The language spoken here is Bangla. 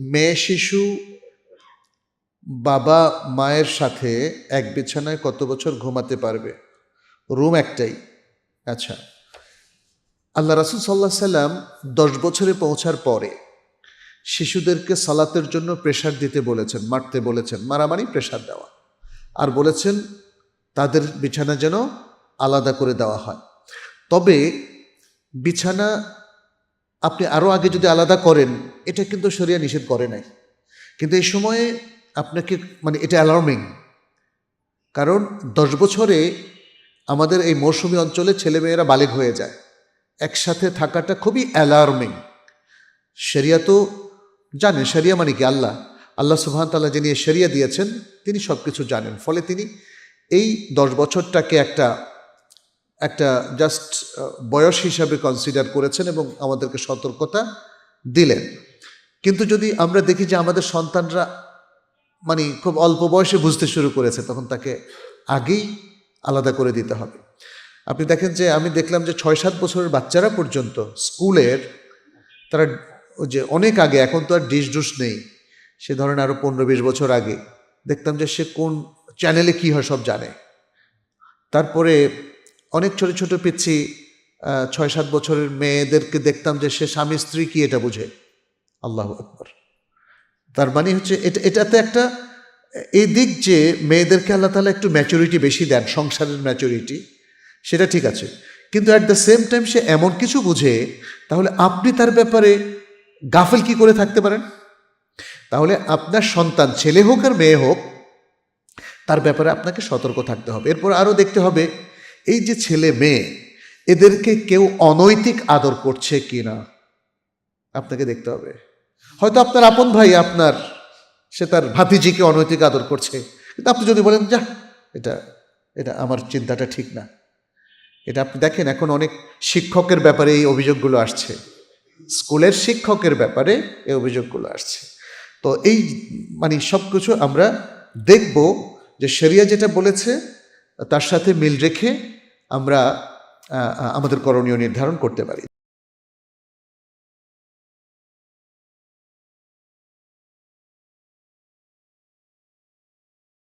মেয়ে শিশু বাবা মায়ের সাথে এক বিছানায় কত বছর ঘুমাতে পারবে? রুম একটাই। আচ্ছা। আল্লাহ রাসুল সাল্লাহ সাল্লাম দশ বছরে পৌঁছার পরে শিশুদেরকে সালাতের জন্য প্রেশার দিতে বলেছেন, মারতে বলেছেন, মারামারি প্রেশার দেওয়া। আর বলেছেন, তাদের বিছানা যেন আলাদা করে দেওয়া হয়। তবে বিছানা আপনি আরও আগে যদি আলাদা করেন, এটা কিন্তু শরিয়া নিষেধ করে নাই। কিন্তু এই সময়ে আপনাকে মানে এটা অ্যালার্মিং কারণ দশ বছরে আমাদের এই মৌসুমী অঞ্চলে ছেলেমেয়েরা বালেগ হয়ে যায়। একসাথে থাকাটা খুবই অ্যালার্মিং সেরিয়া তো জানেন, শরিয়া মানে কি? আল্লাহ। আল্লাহ সুবহান তাল্লাহ যিনি শরিয়া দিয়েছেন, তিনি সব কিছু জানেন। ফলে তিনি এই দশ বছরটাকে একটা একটা জাস্ট বয়স হিসাবে কনসিডার করেছেন এবং আমাদেরকে সতর্কতা দিলেন। কিন্তু যদি আমরা দেখি যে আমাদের সন্তানরা মানে খুব অল্প বয়সে বুঝতে শুরু করেছে, তখন তাকে আগেই আলাদা করে দিতে হবে। আপনি দেখেন যে আমি দেখলাম যে ছয় সাত বছরের বাচ্চারা পর্যন্ত স্কুলের তারা যে অনেক আগে, এখন তো আর ডিশ ডুস নেই, সে ধরেন আরও পনেরো বিশ বছর আগে, দেখতাম যে সে কোন চ্যানেলে কী হয় সব জানে। তারপরে অনেক ছোট ছোট পিচ্ছি ছয় সাত বছরের মেয়েদেরকে দেখতাম যে সে স্বামী স্ত্রী কি এটা বুঝে। আল্লাহ আকবর। তার মানে হচ্ছে এটা, এটাতে একটা, এই দিক যে মেয়েদেরকে আল্লাহ তালা একটু ম্যাচুরিটি বেশি দেন, সংসারের ম্যাচুরিটি সেটা ঠিক আছে। কিন্তু অ্যাট দ্য সেম টাইম সে এমন কিছু বুঝে, তাহলে আপনি তার ব্যাপারে গাফেল কি করে থাকতে পারেন? তাহলে আপনার সন্তান ছেলে হোক আর মেয়ে হোক, তার ব্যাপারে আপনাকে সতর্ক থাকতে হবে। এরপর আরও দেখতে হবে এই যে ছেলে মেয়ে, এদেরকে কেউ অনৈতিক আদর করছে কি না আপনাকে দেখতে হবে। হয়তো আপনার আপন ভাই আপনার, সে তার ভাতিজিকে অনৈতিক আদর করছে। কিন্তু আপনি যদি বলেন যা এটা এটা আমার চিন্তাটা ঠিক না। এটা আপনি দেখেন, এখন অনেক শিক্ষকের ব্যাপারে এই অভিযোগগুলো আসছে। স্কুলের শিক্ষকের ব্যাপারে এই অভিযোগগুলো আসছে। তো এই মানে সব কিছু আমরা দেখব যে সেরিয়া যেটা বলেছে তার সাথে মিল রেখে আমরা আমাদের করণীয় নির্ধারণ করতে পারি।